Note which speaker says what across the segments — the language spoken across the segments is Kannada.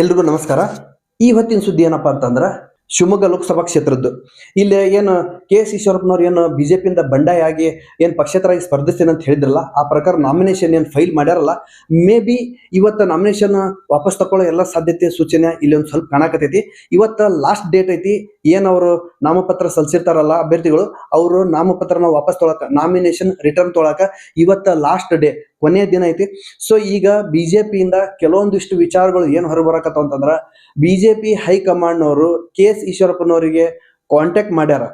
Speaker 1: ಎಲ್ರಿಗೂ ನಮಸ್ಕಾರ. ಈ ಹೊತ್ತಿನ ಸುದ್ದಿ ಏನಪ್ಪಾ ಅಂತಂದ್ರ, ಶಿವಮೊಗ್ಗ ಲೋಕಸಭಾ ಕ್ಷೇತ್ರದ್ದು. ಇಲ್ಲಿ ಏನು ಕೆ ಎಸ್ ಈಶ್ವರಪ್ಪನವ್ರು ಏನು ಬಿಜೆಪಿಯಿಂದ ಬಂಡಾಯ ಆಗಿ ಏನು ಪಕ್ಷೇತರಾಗಿ ಸ್ಪರ್ಧಿಸ್ತೇನೆ ಅಂತ ಹೇಳಿದ್ರಲ್ಲ, ಆ ಪ್ರಕಾರ ನಾಮಿನೇಷನ್ ಏನು ಫೈಲ್ ಮಾಡ್ಯಾರಲ್ಲ ಮೇ ಬಿ ಇವತ್ತು ನಾಮಿನೇಷನ್ ವಾಪಸ್ ತಗೊಳ್ಳೋ ಎಲ್ಲ ಸಾಧ್ಯತೆ, ಸೂಚನೆ ಇಲ್ಲಿ ಒಂದು ಸ್ವಲ್ಪ ಕಾಣಕತೈತಿ ಇವತ್ತು ಲಾಸ್ಟ್ ಡೇಟ್ ಐತಿ, ಏನು ಅವರು ನಾಮಪತ್ರ ಸಲ್ಲಿಸಿರ್ತಾರಲ್ಲ ಅಭ್ಯರ್ಥಿಗಳು, ಅವರು ನಾಮಪತ್ರನ ವಾಪಸ್ ತೊಳಕ ನಾಮಿನೇಷನ್ ರಿಟರ್ನ್ ತೊಳಕ ಇವತ್ತ ಲಾಸ್ಟ್ ಡೇ ಕೊನೆಯ ದಿನ ಐತಿ. ಸೊ ಈಗ ಬಿಜೆಪಿಯಿಂದ ಕೆಲವೊಂದಿಷ್ಟು ವಿಚಾರಗಳು ಏನು ಹೊರಬರಕತ್ತ ಅಂತಂದ್ರ ಬಿಜೆಪಿ ಹೈಕಮಾಂಡ್ನವರು ಕೆ ಎಸ್ ಈಶ್ವರಪ್ಪನವರಿಗೆ ಕಾಂಟ್ಯಾಕ್ಟ್ ಮಾಡ್ಯಾರ.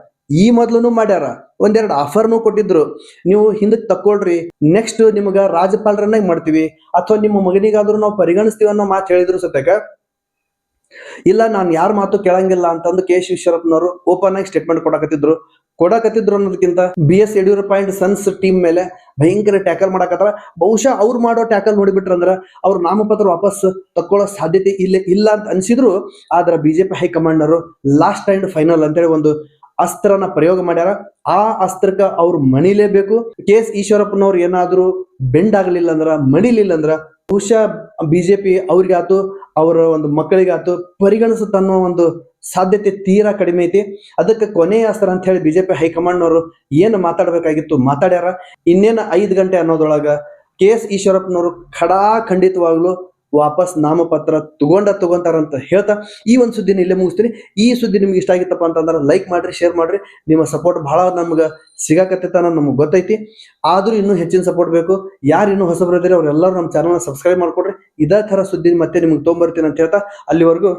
Speaker 1: ಈ ಮೊದ್ಲು ಮಾಡ್ಯಾರ. ಒಂದೆರಡು ಆಫರ್ನು ಕೊಟ್ಟಿದ್ರು. ನೀವು ಹಿಂದಕ್ಕೆ ತಕ್ಕೊಳ್ರಿ. ನೆಕ್ಸ್ಟ್ ನಿಮ್ಗ ರಾಜ್ಯಪಾಲರನ್ನಾಗಿ ಮಾಡ್ತೀವಿ. ಅಥವಾ ನಿಮ್ಮ ಮಗನಿಗಾದ್ರೂ ನಾವು ಪರಿಗಣಿಸ್ತೀವಿ ಅನ್ನೋ ಮಾತು ಹೇಳಿದ್ರು ಸತ್ಯಕ ಇಲ್ಲ, ನಾನು ಯಾರ ಮಾತು ಕೇಳಂಗಿಲ್ಲ ಅಂತಂದು ಕೆ. ಎಸ್ ಈಶ್ವರಪ್ಪನವರು ಓಪನ್ ಆಗಿ ಸ್ಟೇಟ್ಮೆಂಟ್ ಕೊಡಕತ್ತಿದ್ರು. ಕೊಡಕತ್ತಿದ್ರು ಅನ್ನೋದಕ್ಕಿಂತ B S Yediyurappa and sons team ಮೇಲೆ ಭಯಂಕರ ಟ್ಯಾಕಲ್ ಮಾಡಕತ್ತಾರ. ಬಹುಶಃ ಅವ್ರು ಮಾಡೋ ಟ್ಯಾಕಲ್ ನೋಡಿಬಿಟ್ರಂದ್ರ ಅವ್ರ ನಾಮಪತ್ರ ವಾಪಸ್ ತಕ್ಕೊಳ್ಳೋ ಸಾಧ್ಯತೆ ಇಲ್ಲ ಇಲ್ಲ ಅಂತ ಅನ್ಸಿದ್ರು. ಆದ್ರೆ ಬಿಜೆಪಿ ಹೈಕಮಾಂಡ್ನವರು ಲಾಸ್ಟ್ ಅಂಡ್ ಫೈನಲ್ ಅಂತೇಳಿ ಒಂದು ಅಸ್ತ್ರನ ಪ್ರಯೋಗ ಮಾಡ್ಯಾರ. ಆ ಅಸ್ತ್ರಕ್ಕ ಅವ್ರು ಮಣಿಲೇಬೇಕು ಕೆ. ಎಸ್. ಈಶ್ವರಪ್ಪನವ್ರು ಏನಾದ್ರು ಬೆಂಡ್ ಆಗ್ಲಿಲ್ಲ ಅಂದ್ರ ಮಣಿಲಿಲ್ಲ ಅಂದ್ರ ಬಹುಶಃ ಬಿಜೆಪಿ ಅವ್ರಿಗಾತು ಅವರ ಒಂದು ಮಕ್ಕಳಿಗೆ ಆತು ಪರಿಗಣಿಸುತ್ತ ಅನ್ನೋ ಒಂದು ಸಾಧ್ಯತೆ ತೀರಾ ಕಡಿಮೆ ಐತಿ. ಅದಕ್ಕೆ ಕೊನೆಯ ಅಸ್ತ್ರ ಅಂತ ಹೇಳಿ ಬಿಜೆಪಿ ಹೈಕಮಾಂಡ್ನವರು ಏನು ಮಾತಾಡಬೇಕಾಗಿತ್ತು ಮಾತಾಡ್ಯಾರ. ಇನ್ನೇನು ಐದು ಗಂಟೆ ಅನ್ನೋದ್ರೊಳಗ ಕೆ ಎಸ್ ಈಶ್ವರಪ್ಪನವರು ಖಡಾ ಖಂಡಿತವಾಗ್ಲು ವಾಪಸ್ ನಾಮಪತ್ರ ತಗೊಂಡ ತಗೊಂತಾರಂತ ಹೇಳ್ತಾ ಈ ಒಂದು ಸುದ್ದಿನ ಇಲ್ಲೇ ಮುಗಿಸ್ತೀನಿ. ಈ ಸುದ್ದಿ ನಿಮ್ಗೆ ಇಷ್ಟ ಆಗಿತ್ತಪ್ಪ ಅಂತಂದ್ರೆ ಲೈಕ್ ಮಾಡ್ರಿ ಶೇರ್ ಮಾಡ್ರಿ. ನಿಮ್ಮ ಸಪೋರ್ಟ್ ಬಹಳ ನಮ್ಗೆ ಸಿಗಾಕತ್ತೈತ ನಮ್ಗೆ ಗೊತ್ತೈತಿ. ಆದ್ರೂ ಇನ್ನೂ ಹೆಚ್ಚಿನ ಸಪೋರ್ಟ್ ಬೇಕು. ಯಾರು ಇನ್ನೂ ಹೊಸಬ್ರು ಇದ್ದರೆ, ಅವರೆಲ್ಲರೂ ನಮ್ಮ ಚಾನಲ್ನ ಸಬ್ಸ್ಕ್ರೈಬ್ ಮಾಡ್ಕೊಡ್ರಿ. ಇದೇ ತರ ಸುದ್ದಿ ಮತ್ತೆ ನಿಮ್ಗೆ ತೊಗೊಂಬರ್ತೀನಿ ಅಂತ ಹೇಳ್ತಾ ಅಲ್ಲಿವರೆಗೂ